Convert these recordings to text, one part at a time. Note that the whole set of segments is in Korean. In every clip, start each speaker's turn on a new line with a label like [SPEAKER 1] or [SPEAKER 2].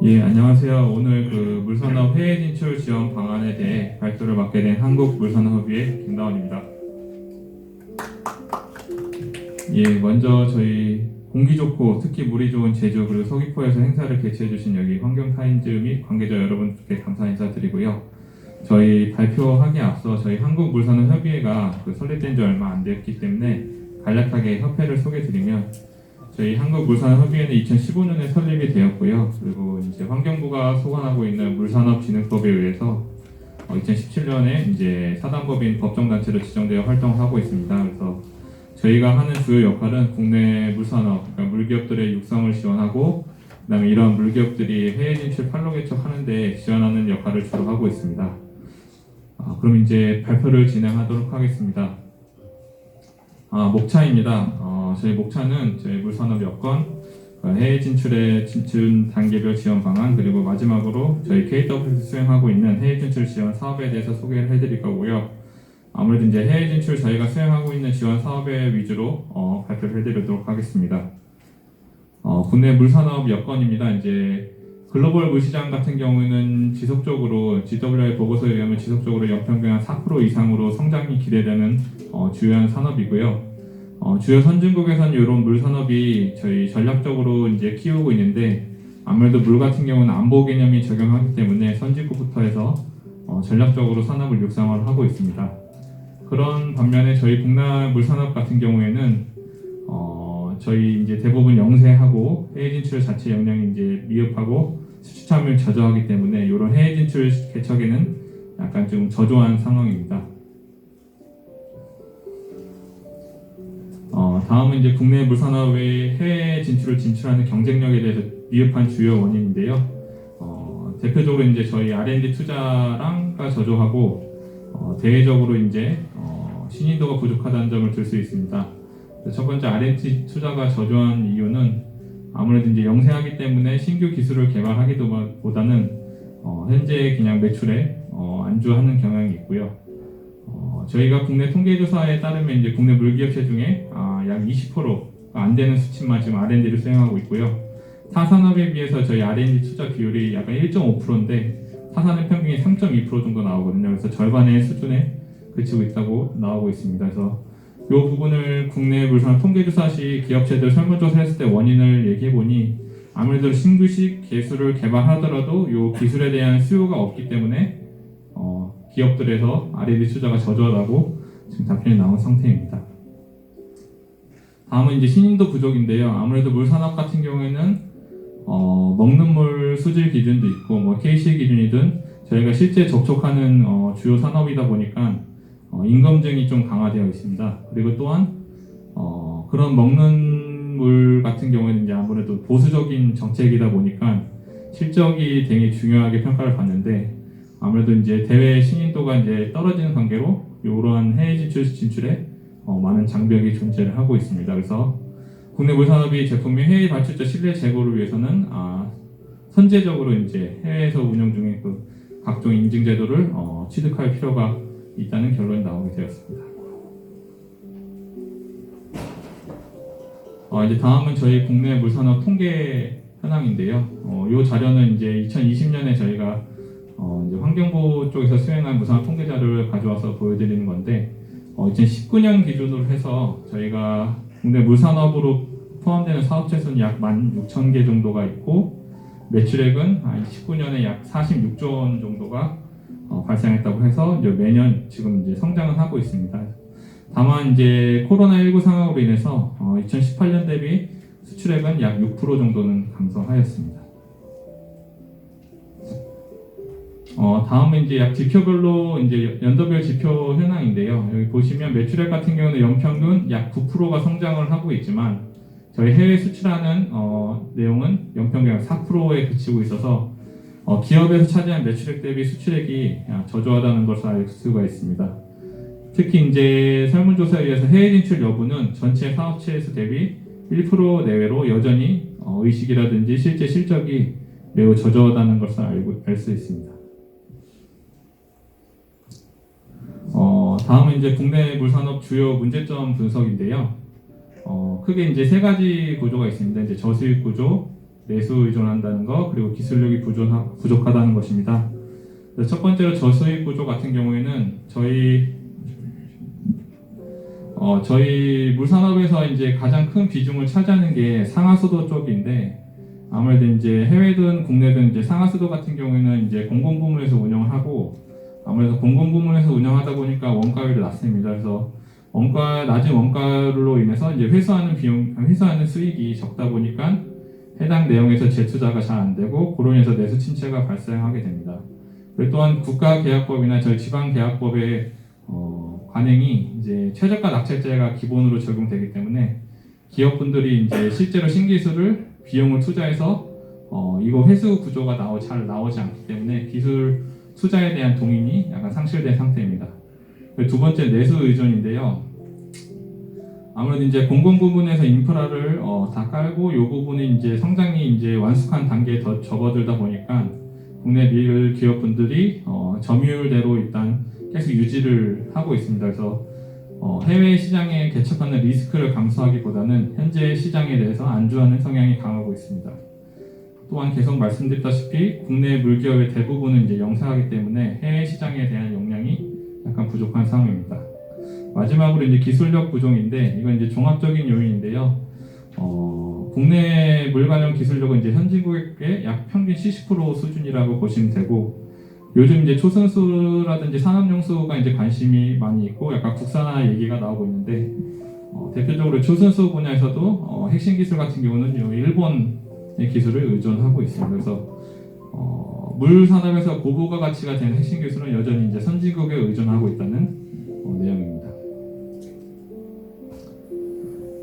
[SPEAKER 1] 예, 안녕하세요. 오늘 그 물산업 해외 진출 지원 방안에 대해 발표를 맡게 된 한국물산업협의회 김다원입니다. 예, 먼저 저희 공기 좋고 특히 물이 좋은 제주 그리고 서귀포에서 행사를 개최해 주신 여기 환경타임즈 및 관계자 여러분께 감사 인사드리고요. 저희 발표하기에 앞서 저희 한국물산업협의회가 그 설립된 지 얼마 안 되었기 때문에 간략하게 협회를 소개드리면 저희 한국물산협의회는 2015년에 설립이 되었고요. 그리고 이제 환경부가 소관하고 있는 물산업진흥법에 의해서 2017년에 이제 사단법인 법정단체로 지정되어 활동하고 있습니다. 그래서 저희가 하는 주요 역할은 국내 물산업, 그러니까 물기업들의 육성을 지원하고 그다음에 이런 물기업들이 해외 진출 판로 개척하는데 지원하는 역할을 주로 하고 있습니다. 아, 그럼 이제 발표를 진행하도록 하겠습니다. 아, 목차입니다. 어, 저희 목차는 저희 물산업 여건, 어, 해외 진출의 진출 단계별 지원 방안, 그리고 마지막으로 저희 KW에서 수행하고 있는 해외 진출 지원 사업에 대해서 소개를 해드릴 거고요. 아무래도 이제 해외 진출 저희가 수행하고 있는 지원 사업에 위주로 어, 발표를 해드리도록 하겠습니다. 어, 국내 물산업 여건입니다. 이제 글로벌 물시장 같은 경우에는 지속적으로 GWI 보고서에 의하면 지속적으로 연평균 한 4% 이상으로 성장이 기대되는 어, 주요한 산업이고요. 어, 주요 선진국에서는 이런 물 산업이 저희 전략적으로 이제 키우고 있는데 아무래도 물 같은 경우는 안보 개념이 적용하기 때문에 선진국부터 해서 어, 전략적으로 산업을 육성을 하고 있습니다. 그런 반면에 저희 국내 물 산업 같은 경우에는 어, 저희 이제 대부분 영세하고 해외 진출 자체 역량이 이제 미흡하고 수출 참여를 저조하기 때문에 이런 해외 진출 개척에는 약간 좀 저조한 상황입니다. 어, 다음은 이제 국내 물산업의 해외 진출을 진출하는 경쟁력에 대해서 미흡한 주요 원인인데요. 어, 대표적으로 이제 저희 R&D 투자랑가 저조하고 어, 대외적으로 이제 어, 신인도가 부족하다는 점을 들 수 있습니다. 첫 번째 R&D 투자가 저조한 이유는 아무래도 이제 영세하기 때문에 신규 기술을 개발하기보다는 어, 현재 그냥 매출에 어, 안주하는 경향이 있고요. 어, 저희가 국내 통계조사에 따르면 이제 국내 물기업체 중에 아, 약 20%가 안 되는 수치만 지금 R&D를 수행하고 있고요. 타 산업에 비해서 저희 R&D 투자 비율이 약간 1.5%인데 타산의 평균이 3.2% 정도 나오거든요. 그래서 절반의 수준에 그치고 있다고 나오고 있습니다. 그래서 이 부분을 국내 물산 통계조사 시 기업체들 설문조사 했을 때 원인을 얘기해 보니 아무래도 신규식 기술을 개발하더라도 이 기술에 대한 수요가 없기 때문에 어, 기업들에서 R&D 투자가 저조하다고 지금 답변이 나온 상태입니다. 다음은 이제 신인도 부족인데요. 아무래도 물 산업 같은 경우에는 어, 먹는 물 수질 기준도 있고 뭐 KC 기준이든 저희가 실제 접촉하는 어, 주요 산업이다 보니까 어, 인검증이 좀 강화되어 있습니다. 그리고 또한 어, 그런 먹는 물 같은 경우에는 이제 아무래도 보수적인 정책이다 보니까 실적이 되게 중요하게 평가를 받는데 아무래도 이제 대외 신인도가 이제 떨어지는 관계로 이러한 해외 진출 진출에 어, 많은 장벽이 존재를 하고 있습니다. 그래서 국내 물산업이 제품의 해외 발출자 신뢰 제고를 위해서는 아, 선제적으로 이제 해외에서 운영 중인 그 각종 인증 제도를 어, 취득할 필요가 있다는 결론이 나오게 되었습니다. 어, 이제 다음은 저희 국내 물산업 통계 현황인데요. 어, 이 자료는 이제 2020년에 저희가 어, 이제 환경부 쪽에서 수행한 물산업 통계 자료를 가져와서 보여드리는 건데 어, 2019년 기준으로 해서 저희가 국내 물산업으로 포함되는 사업체 수는 약 16,000개 정도가 있고 매출액은 19년에 약 46조 원 정도가 어, 발생했다고 해서 이제 매년 지금 이제 성장을 하고 있습니다. 다만 이제 코로나19 상황으로 인해서 어, 2018년 대비 수출액은 약 6% 정도는 감소하였습니다. 어, 다음은 이제 약 지표별로 이제 연도별 지표 현황인데요. 여기 보시면 매출액 같은 경우는 연평균 약 9%가 성장을 하고 있지만 저희 해외 수출하는 어, 내용은 연평균 약 4%에 그치고 있어서 어, 기업에서 차지한 매출액 대비 수출액이 저조하다는 것을 알 수가 있습니다. 특히 이제 설문조사에 의해서 해외 진출 여부는 전체 사업체에서 대비 1% 내외로 여전히 어, 의식이라든지 실제 실적이 매우 저조하다는 것을 알고 알 수 있습니다. 다음은 이제 국내 물산업 주요 문제점 분석인데요. 어, 크게 이제 세 가지 구조가 있습니다. 이제 저수익 구조, 내수 의존한다는 거 그리고 기술력이 부족하, 부족하다는 것입니다. 첫 번째로 저수익 구조 같은 경우에는 저희 어, 저희 물산업에서 이제 가장 큰 비중을 차지하는 게 상하수도 쪽인데 아무래도 이제 해외든 국내든 이제 상하수도 같은 경우에는 이제 공공부문에서 운영을 하고 아무래도 공공 부문에서 운영하다 보니까 원가율이 낮습니다. 그래서 원가 낮은 원가로 인해서 이제 회수하는 비용 회수하는 수익이 적다 보니까 해당 내용에서 재투자가 잘 안 되고 그로 인해서 내수 침체가 발생하게 됩니다. 그리고 또한 국가계약법이나 저희 지방계약법의 어, 관행이 이제 최저가 낙찰제가 기본으로 적용되기 때문에 기업분들이 이제 실제로 신기술을 비용을 투자해서 어, 이거 회수 구조가 나오, 잘 나오지 않기 때문에 기술 투자에 대한 동인이 약간 상실된 상태입니다. 두 번째 내수 의존인데요. 아무래도 이제 공공 부분에서 인프라를 어, 다 깔고 이 부분이 이제 성장이 이제 완숙한 단계에 더 접어들다 보니까 국내 밀 기업분들이 어, 점유율대로 일단 계속 유지를 하고 있습니다. 그래서 어, 해외 시장에 개척하는 리스크를 감수하기보다는 현재 시장에 대해서 안주하는 성향이 강하고 있습니다. 또한 계속 말씀드렸다시피 국내 물기업의 대부분은 이제 영세하기 때문에 해외 시장에 대한 역량이 약간 부족한 상황입니다. 마지막으로 이제 기술력 부족인데 이건 이제 종합적인 요인인데요. 어, 국내 물 관련 기술력은 이제 현지국의 약 평균 70% 수준이라고 보시면 되고 요즘 이제 초선수라든지 산업용수가 이제 관심이 많이 있고 약간 국산화 얘기가 나오고 있는데 어, 대표적으로 초선수 분야에서도 어, 핵심 기술 같은 경우는 요 일본의 기술을 의존하고 있습니다. 그래서 어, 물 산업에서 고부가 가치가 되는 핵심 기술은 여전히 이제 선진국에 의존하고 있다는 어, 내용입니다.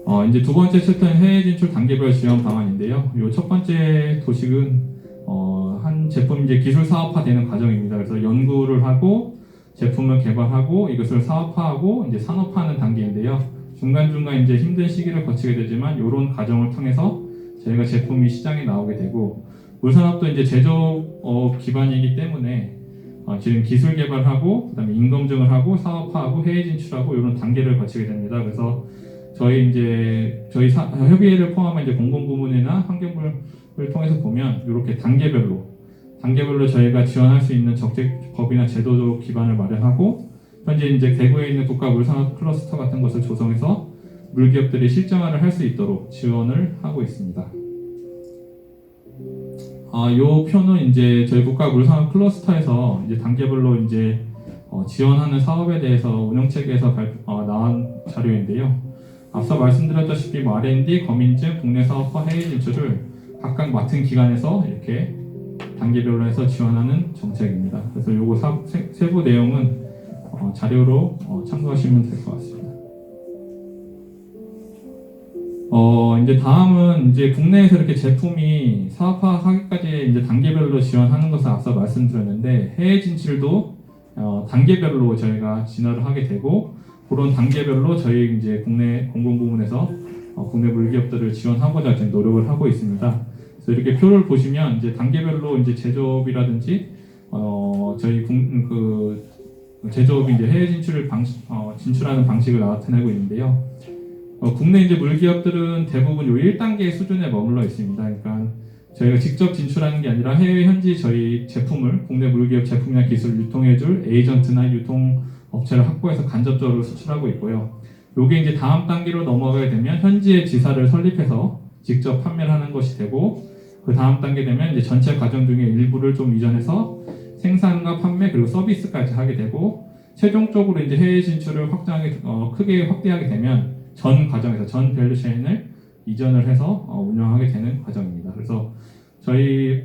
[SPEAKER 1] 어, 이제 두 번째 챕터는 해외 진출 단계별 지원 방안인데요. 요첫 번째 도식은 어, 한 제품 이제 기술 사업화되는 과정입니다. 그래서 연구를 하고 제품을 개발하고 이것을 사업화하고 이제 산업화하는 단계인데요. 중간 중간 이제 힘든 시기를 거치게 되지만 이런 과정을 통해서 저희가 제품이 시장에 나오게 되고 물산업도 이제 제조업 기반이기 때문에 어, 지금 기술 개발하고 그다음에 인검증을 하고 사업화하고 해외 진출하고 이런 단계를 거치게 됩니다. 그래서 저희 이제 저희 사- 협의회를 포함한 이제 공공 부문이나 환경부를 통해서 보면 이렇게 단계별로 단계별로 저희가 지원할 수 있는 정책법이나 제도적 기반을 마련하고 현재 이제 대구에 있는 국가 물산업 클러스터 같은 것을 조성해서 물기업들이 실정화를 할 수 있도록 지원을 하고 있습니다. 아, 요 표는 이제 저희 국가 물산업 클러스터에서 이제 단계별로 이제 어, 지원하는 사업에 대해서 운영 체계에서 발, 어, 나온 자료인데요. 앞서 말씀드렸다시피 뭐 R&D, 검인증, 국내 사업화, 해외 진출을 각각 맡은 기관에서 이렇게 단계별로 해서 지원하는 정책입니다. 그래서 요거 사- 세, 세부 내용은 어, 자료로 어, 참고하시면 될 것 같습니다. 어, 이제 다음은 이제 국내에서 이렇게 제품이 사업화 하기까지 이제 단계별로 지원하는 것을 앞서 말씀드렸는데 해외 진출도 어, 단계별로 저희가 진화를 하게 되고 그런 단계별로 저희 이제 국내 공공 부문에서 어, 국내 물기업들을 지원하고자 지금 노력을 하고 있습니다. 그래서 이렇게 표를 보시면 이제 단계별로 이제 제조업이라든지 어, 저희 국, 그 제조업이 이제 해외 진출을 방, 어, 진출하는 방식을 나타내고 있는데요. 어, 국내 이제 물기업들은 대부분 요 1단계 수준에 머물러 있습니다. 그러니까 저희가 직접 진출하는 게 아니라 해외 현지 저희 제품을 국내 물기업 제품이나 기술을 유통해줄 에이전트나 유통 업체를 확보해서 간접적으로 수출하고 있고요. 요게 이제 다음 단계로 넘어가게 되면 현지의 지사를 설립해서 직접 판매를 하는 것이 되고 그 다음 단계 되면 이제 전체 과정 중에 일부를 좀 이전해서 생산과 판매 그리고 서비스까지 하게 되고 최종적으로 이제 해외 진출을 확장하게 어, 크게 확대하게 되면 전 과정에서 전 밸류 체인을 이전을 해서 어, 운영하게 되는 과정입니다. 그래서 저희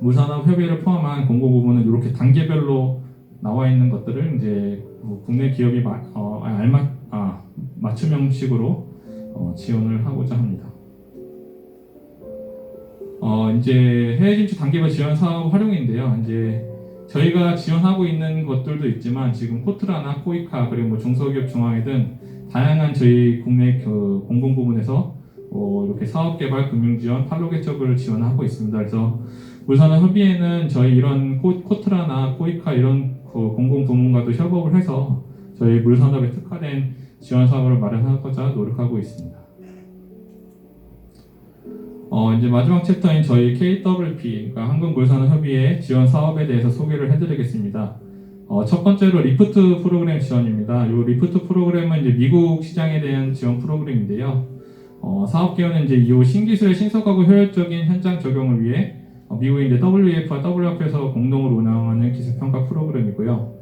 [SPEAKER 1] 물산업 협의회를 포함한 공고 부분은 이렇게 단계별로 나와 있는 것들을 이제 뭐 국내 기업이 마, 어, 알맞 아, 맞춤형식으로 어, 지원을 하고자 합니다. 어, 이제 해외 진출 단계별 지원 사업 활용인데요. 이제 저희가 지원하고 있는 것들도 있지만 지금 코트라나 코이카 그리고 뭐 중소기업 중앙회 등 다양한 저희 국내 그 공공 부문에서 어, 이렇게 사업 개발 금융 지원 팔로 개척을 지원하고 있습니다. 그래서 물산업 협의회는 저희 이런 코, 코트라나 코이카 이런 그 공공 부문과도 협업을 해서 저희 물 산업에 특화된 지원 사업을 마련하고자 노력하고 있습니다. 어, 이제 마지막 챕터인 저희 KWP, 그러니까 한국물산업협의회 지원 사업에 대해서 소개를 해드리겠습니다. 어, 첫 번째로 리프트 프로그램 지원입니다. 이 리프트 프로그램은 이제 미국 시장에 대한 지원 프로그램인데요. 어, 사업 기원은 이제 이 신기술의 신속하고 효율적인 현장 적용을 위해 어, 미국의 이제 WEF와 WF에서 공동으로 운영하는 기술 평가 프로그램이고요.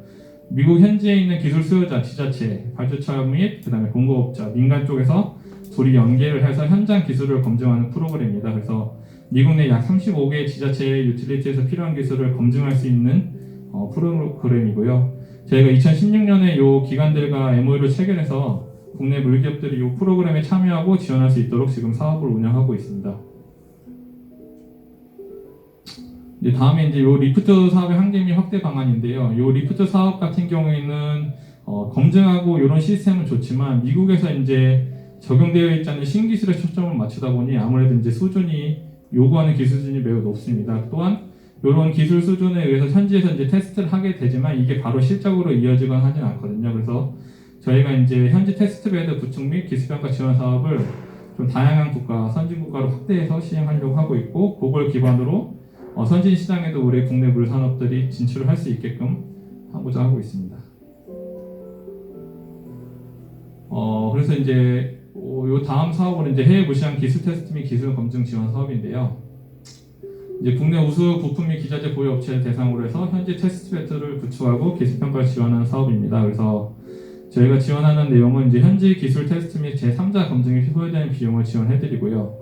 [SPEAKER 1] 미국 현지에 있는 기술 수요자, 지자체, 발주처 및 그다음에 공급업자, 민간 쪽에서 둘이 연계를 해서 현장 기술을 검증하는 프로그램입니다. 그래서 미국 내 약 35개의 지자체의 유틸리티에서 필요한 기술을 검증할 수 있는 어, 프로그램이고요. 저희가 2016년에 이 기관들과 MOU를 체결해서 국내 물기업들이 이 프로그램에 참여하고 지원할 수 있도록 지금 사업을 운영하고 있습니다. 이제 다음에 이제 요 리프트 사업의 한계 및 확대 방안인데요. 요 리프트 사업 같은 경우에는 어, 검증하고 이런 시스템은 좋지만 미국에서 이제 적용되어 있지 않은 신기술에 초점을 맞추다 보니 아무래도 이제 수준이 요구하는 기술 수준이 매우 높습니다. 또한 이런 기술 수준에 의해서 현지에서 이제 테스트를 하게 되지만 이게 바로 실적으로 이어지거나 하진 않거든요. 그래서 저희가 이제 현지 테스트 베드 구축 및 기술평가 지원 사업을 좀 다양한 국가, 선진 국가로 확대해서 시행하려고 하고 있고 그걸 기반으로 어, 선진 시장에도 우리 국내 물 산업들이 진출을 할 수 있게끔 하고자 하고 있습니다. 어, 그래서 이제 어, 요 다음 사업은 이제 해외 무시한 기술 테스트 및 기술 검증 지원 사업인데요. 이제 국내 우수 부품 및 기자재 보유 업체를 대상으로 해서 현지 테스트 배틀을 구축하고 기술 평가를 지원하는 사업입니다. 그래서 저희가 지원하는 내용은 이제 현지 기술 테스트 및 제3자 검증에 소요되는 비용을 지원해드리고요.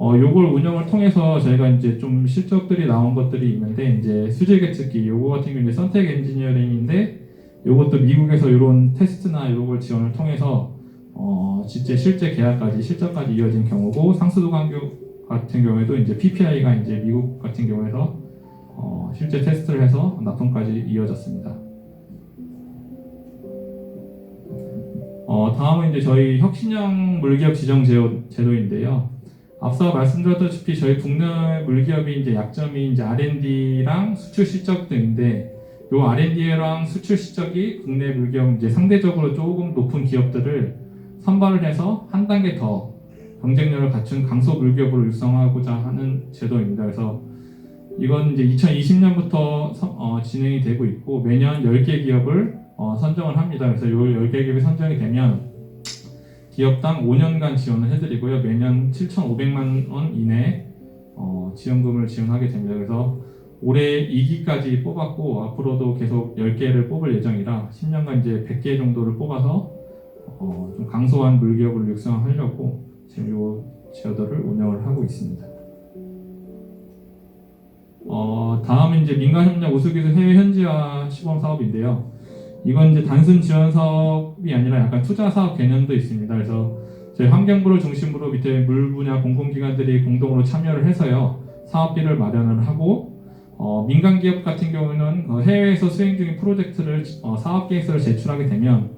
[SPEAKER 1] 어, 요걸 운영을 통해서 저희가 이제 좀 실적들이 나온 것들이 있는데 이제 수질 계측기 요거 같은 경우는 선택 엔지니어링인데 요것도 미국에서 이런 테스트나 이런 걸 지원을 통해서 어, 실제 실제 계약까지 실적까지 이어진 경우고 상수도 간격 같은 경우에도 이제 PPI가 이제 미국 같은 경우에서 어, 실제 테스트를 해서 납품까지 이어졌습니다. 어, 다음은 이제 저희 혁신형 물기업 지정 제도, 제도인데요. 앞서 말씀드렸다시피 저희 국내 물기업이 이제 약점이 이제 R&D랑 수출 실적 등인데 요 R&D랑 수출 실적이 국내 물기업 이제 상대적으로 조금 높은 기업들을 선발을 해서 한 단계 더 경쟁력을 갖춘 강소 물기업으로 육성하고자 하는 제도입니다. 그래서 이건 이제 2020년부터 진행이 되고 있고 매년 10개 기업을 어, 선정을 합니다. 그래서 요 10개 기업이 선정이 되면 기업당 5년간 지원을 해드리고요. 매년 7,500만 원 이내 어, 지원금을 지원하게 됩니다. 그래서 올해 2기까지 뽑았고 앞으로도 계속 10개를 뽑을 예정이라 10년간 이제 100개 정도를 뽑아서 어, 좀 강소한 물기업을 육성하려고 이 제도를 운영을 하고 있습니다. 어, 다음은 이제 민간협력 우수기술 해외 현지화 시범 사업인데요. 이건 이제 단순 지원 사업이 아니라 약간 투자 사업 개념도 있습니다. 그래서 저희 환경부를 중심으로 밑에 물 분야 공공기관들이 공동으로 참여를 해서요 사업비를 마련을 하고 어, 민간 기업 같은 경우는 어, 해외에서 수행 중인 프로젝트를 어, 사업 계획서를 제출하게 되면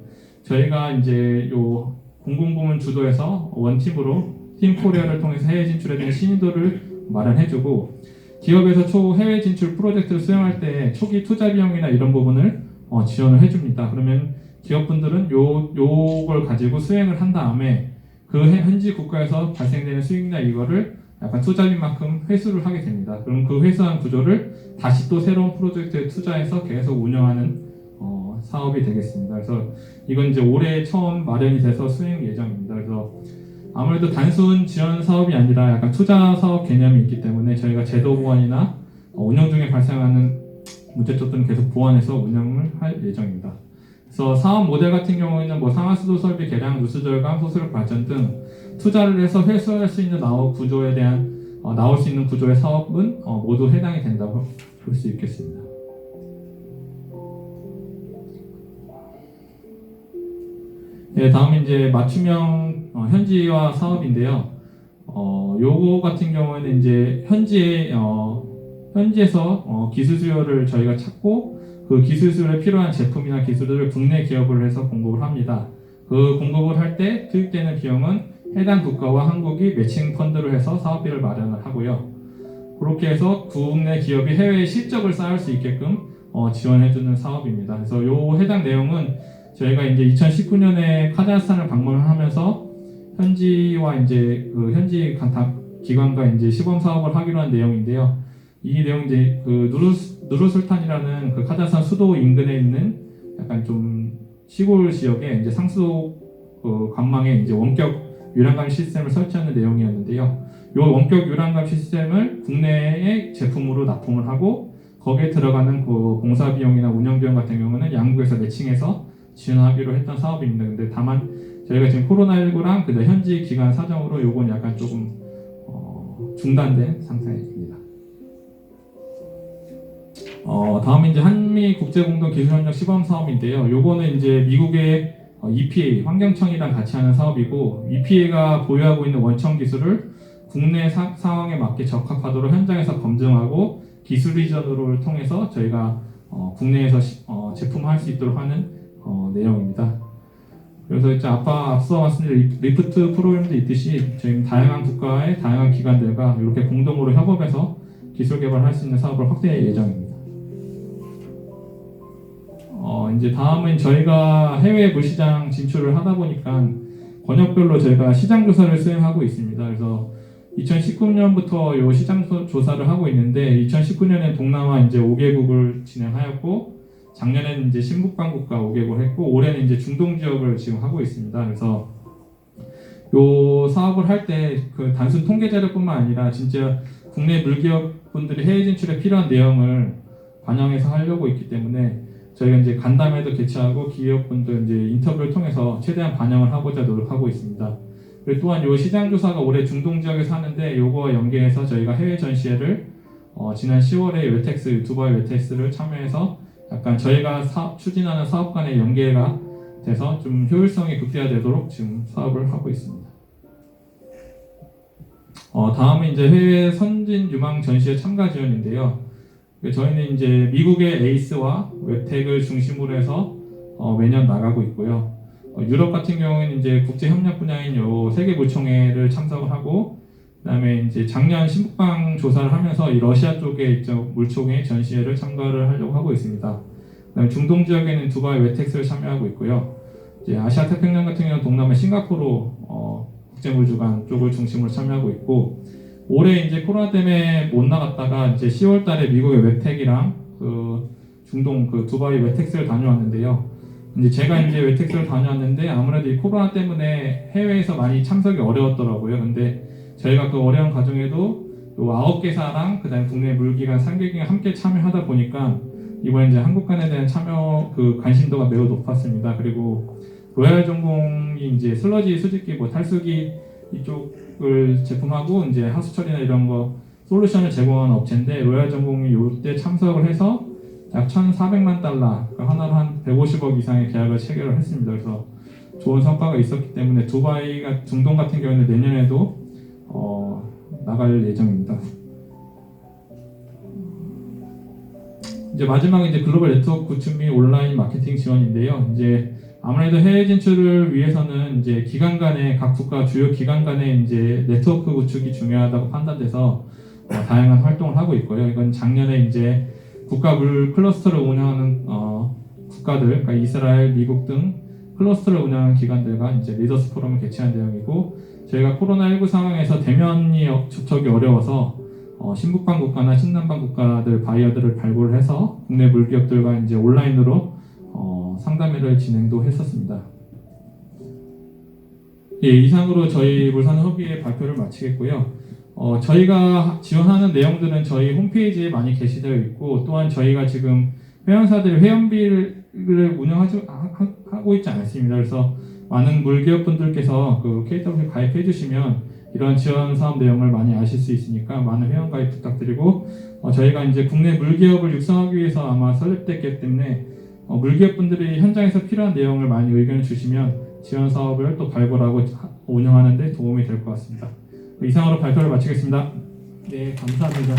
[SPEAKER 1] 저희가 이제 요 공공부문 주도해서 원팀으로 팀 코리아를 통해서 해외 진출에 대한 신인도를 마련해주고 기업에서 초 해외 진출 프로젝트를 수행할 때 초기 투자 비용이나 이런 부분을 어, 지원을 해줍니다. 그러면 기업분들은 요 요걸 가지고 수행을 한 다음에 그 해- 현지 국가에서 발생되는 수익이나 이거를 약간 투자빈 만큼 회수를 하게 됩니다. 그럼 그 회수한 구조를 다시 또 새로운 프로젝트에 투자해서 계속 운영하는 어, 사업이 되겠습니다. 그래서 이건 이제 올해 처음 마련이 돼서 수행 예정입니다. 그래서 아무래도 단순 지원 사업이 아니라 약간 투자 사업 개념이 있기 때문에 저희가 제도 보완이나 어, 운영 중에 발생하는 문제점들은 계속 보완해서 운영을 할 예정입니다. 그래서 사업 모델 같은 경우에는 뭐 상하수도 설비 개량, 누수 절감, 소수력 발전 등 투자를 해서 회수할 수 있는 나오 구조에 대한 어, 나올 수 있는 구조의 사업은 어, 모두 해당이 된다고 볼 수 있겠습니다. 네, 다음 이제 맞춤형 어, 현지화 사업인데요. 어, 요거 같은 경우에는 이제 현지에 어, 현지에서 어, 기술 수요를 저희가 찾고 그 기술 수요에 필요한 제품이나 기술들을 국내 기업을 해서 공급을 합니다. 그 공급을 할 때 투입되는 비용은 해당 국가와 한국이 매칭 펀드를 해서 사업비를 마련을 하고요. 그렇게 해서 국내 기업이 해외에 실적을 쌓을 수 있게끔 어, 지원해주는 사업입니다. 그래서 요 해당 내용은 저희가 이제 2019년에 카자흐스탄을 방문을 하면서 현지와 이제 그 현지 기관과 이제 시범 사업을 하기로 한 내용인데요. 이 내용 이제 그 누르 누르술탄이라는 그 카자흐스탄 수도 인근에 있는 약간 좀 시골 지역에 이제 상수 그 관망에 이제 원격 유랑감 시스템을 설치하는 내용이었는데요. 이 원격 유랑감 시스템을 국내의 제품으로 납품을 하고 거기에 들어가는 그 공사 비용이나 운영 비용 같은 경우는 양국에서 매칭해서 지원하기로 했던 사업입니다. 근데 다만 저희가 지금 코로나19랑 그 현지 기간 사정으로 요건 약간 조금 어, 중단된 상태입니다. 어, 다음에 이제 한미 국제공동 기술협력 시범 사업인데요. 요거는 이제 미국의 어, EPA 환경청이랑 같이 하는 사업이고 EPA가 보유하고 있는 원청 기술을 국내 사- 상황에 맞게 적합하도록 현장에서 검증하고 기술 이전을 통해서 저희가 어, 국내에서 시- 어, 제품화할 수 있도록 하는 어, 내용입니다. 그래서 이제 아까 앞서 말씀드린 리- 리프트 프로그램도 있듯이 저희는 다양한 국가의 다양한 기관들과 이렇게 공동으로 협업해서 기술 개발할 수 있는 사업을 확대할 예정입니다. 어, 이제 다음은 저희가 해외 물시장 진출을 하다 보니까 권역별로 저희가 시장 조사를 수행하고 있습니다. 그래서 2019년부터 요 시장 조- 조사를 하고 있는데 2019년에 동남아 이제 5개국을 진행하였고 작년에는 이제 신북방 국가 5개국을 했고 올해는 이제 중동 지역을 지금 하고 있습니다. 그래서 요 사업을 할 때 그 단순 통계 자료뿐만 아니라 진짜 국내 물기업 분들이 해외 진출에 필요한 내용을 반영해서 하려고 있기 때문에 저희가 이제 간담회도 개최하고 기업분들 이제 인터뷰를 통해서 최대한 반영을 하고자 노력하고 있습니다. 그리고 또한 요 시장 조사가 올해 중동 지역에서 하는데 요거와 연계해서 저희가 해외 전시회를 어, 지난 10월에 웨텍스 두바이 웨텍스를 참여해서 약간 저희가 사업, 추진하는 사업 간의 연계가 돼서 좀 효율성이 극대화되도록 지금 사업을 하고 있습니다. 어, 다음은 이제 해외 선진 유망 전시회 참가 지원인데요. 그 저희는 이제 미국의 에이스와 웹텍을 중심으로 해서 어, 매년 나가고 있고요. 어, 유럽 같은 경우에는 이제 국제 협력 분야인 요 세계 물총회를 참석을 하고 그다음에 이제 작년 신북방 조사를 하면서 이 러시아 있죠 물총회 전시회를 참가를 하려고 하고 있습니다. 그다음에 중동 지역에는 두바이 웨텍스를 참여하고 있고요. 이제 아시아 태평양 같은 경우는 동남아 싱가포르 어, 국제물주관 쪽을 중심으로 참여하고 있고 올해 이제 코로나 때문에 못 나갔다가 이제 10월 달에 미국의 웹텍이랑 그 중동 그 두바이 웹텍스를 다녀왔는데요. 이제 제가 이제 웹텍스를 다녀왔는데 아무래도 이 코로나 때문에 해외에서 많이 참석이 어려웠더라고요. 근데 저희가 그 어려운 과정에도 요 아홉 개 사랑 그다음에 국내 물기관 3개기가 함께 참여하다 보니까 이번에 이제 한국관에 대한 참여 그 관심도가 매우 높았습니다. 그리고 로얄 전공이 이제 슬러지 수집기 뭐 탈수기 이쪽을 제품하고 이제 하수 처리나 이런 거 솔루션을 제공하는 업체인데 로얄 전공이 요때 참석을 해서 약 1,400만 달러 그 하나로 한 150억 이상의 계약을 체결을 했습니다. 그래서 좋은 성과가 있었기 때문에 두바이 가 중동 같은 경우는 내년에도 어, 나갈 예정입니다. 이제 마지막은 이제 글로벌 네트워크 구축 및 온라인 마케팅 지원인데요. 이제 아무래도 해외 진출을 위해서는 이제 기관 간의 각 국가 주요 기관 간의 이제 네트워크 구축이 중요하다고 판단돼서 어, 다양한 활동을 하고 있고요. 이건 작년에 이제 국가 물 클러스터를 운영하는 어, 국가들, 그러니까 이스라엘, 미국 등 클러스터를 운영하는 기관들과 이제 리더스 포럼을 개최한 내용이고 저희가 코로나19 상황에서 대면이 어- 접촉이 어려워서 어, 신북방 국가나 신남방 국가들 바이어들을 발굴을 해서 국내 물기업들과 이제 온라인으로 어, 상담회를 진행도 했었습니다. 예, 이상으로 저희 물산 협의회 발표를 마치겠고요. 어, 저희가 지원하는 내용들은 저희 홈페이지에 많이 게시되어 있고 또한 저희가 지금 회원사들 회원비를 운영하지 하- 하- 하고 있지 않습니다. 그래서 많은 물기업 분들께서 그 KW 가입해 주시면 이런 지원 사업 내용을 많이 아실 수 있으니까 많은 회원 가입 부탁드리고 어, 저희가 이제 국내 물기업을 육성하기 위해서 아마 설립됐기 때문에 어, 물기업 분들이 현장에서 필요한 내용을 많이 의견을 주시면 지원 사업을 또 발굴하고 하- 운영하는 데 도움이 될 것 같습니다. 이상으로 발표를 마치겠습니다. 네, 감사합니다.